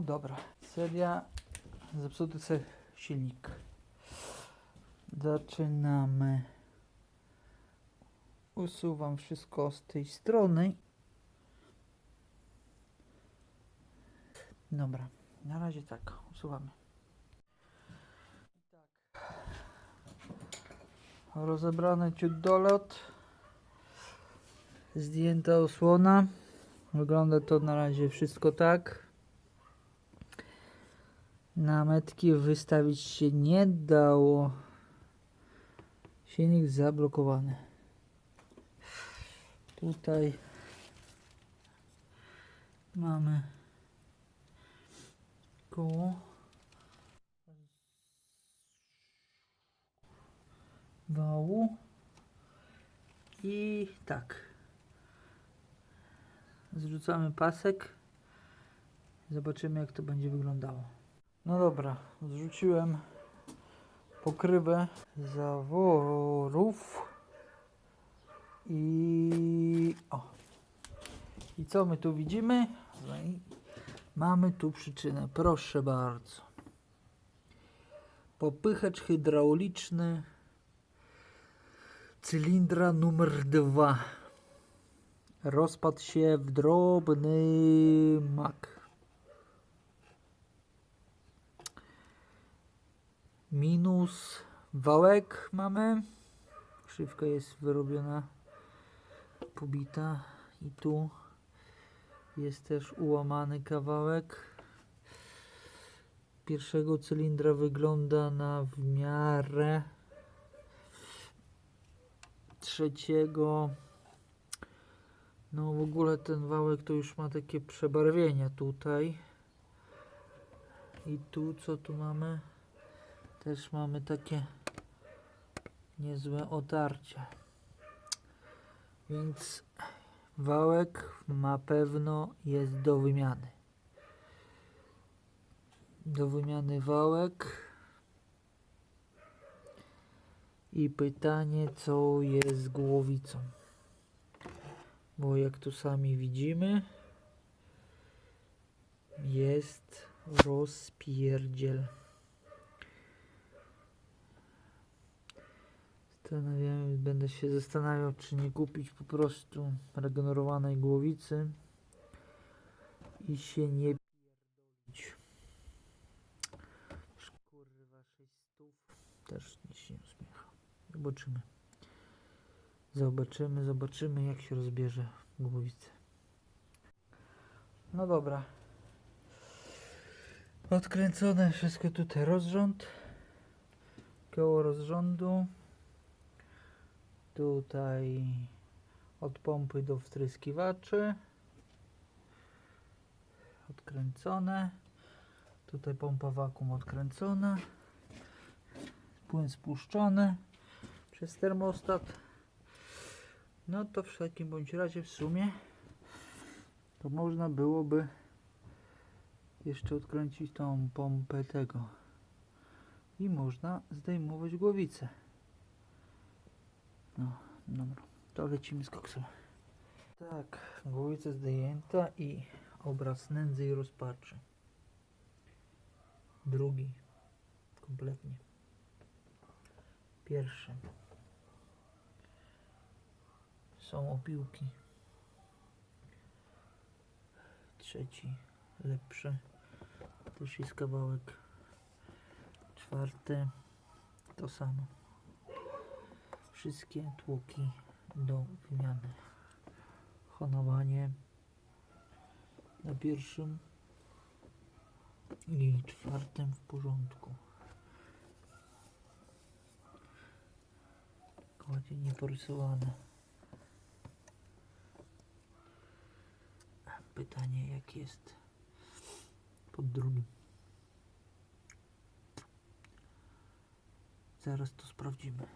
Dobra. Seria zepsuty silnik. Zaczynamy. Usuwam wszystko z tej strony. Dobra. Na razie tak. Usuwamy. Rozebrany ciut dolot. Zdjęta osłona. Wygląda to na razie wszystko tak. Na metki wystawić się nie dało. Silnik zablokowany. Tutaj mamy koło. Wału. I tak. Zrzucamy pasek. Zobaczymy jak to będzie wyglądało. No dobra, zrzuciłem pokrywę zaworów i o. I co my tu widzimy? Mamy tu przyczynę, proszę bardzo. Popychacz hydrauliczny cylindra numer 2 rozpadł się w drobny mak. Minus wałek mamy. Krzywka jest wyrobiona, pobita. I tu jest też ułamany kawałek. Pierwszego cylindra wygląda na w miarę trzeciego. No w ogóle ten wałek to już ma takie przebarwienia tutaj. I tu co tu mamy też mamy takie niezłe otarcia więc wałek na pewno jest do wymiany. Do wymiany wałek. I pytanie co jest z głowicą? Bo jak tu sami widzimy jest rozpierdziel Zastanawiam, będę się zastanawiał czy nie kupić po prostu regenerowanej głowicy i się nie pierdolić kurwa 600 też nic się nie uśmiecha zobaczymy Zobaczymy, zobaczymy jak się rozbierze głowice. No dobra. Odkręcone wszystko tutaj rozrząd. Koło rozrządu. Tutaj od pompy do wtryskiwaczy. Odkręcone. Tutaj pompa wakum odkręcona. Płyn spuszczony przez termostat. No to w takim bądź razie w sumie to można byłoby jeszcze odkręcić tą pompę tego i można zdejmować głowicę. Dobra, to lecimy z koksem. Tak, głowica zdjęta i obraz nędzy i rozpaczy. Drugi, kompletnie. Pierwszy są opiłki. Trzeci, lepszy. Też jest kawałek. Czwarte, to samo. Wszystkie tłoki do wymiany. Honowanie na pierwszym i czwartym w porządku. Kładzie nieporysowane. Pytanie, jak jest pod drugim. Zaraz to sprawdzimy.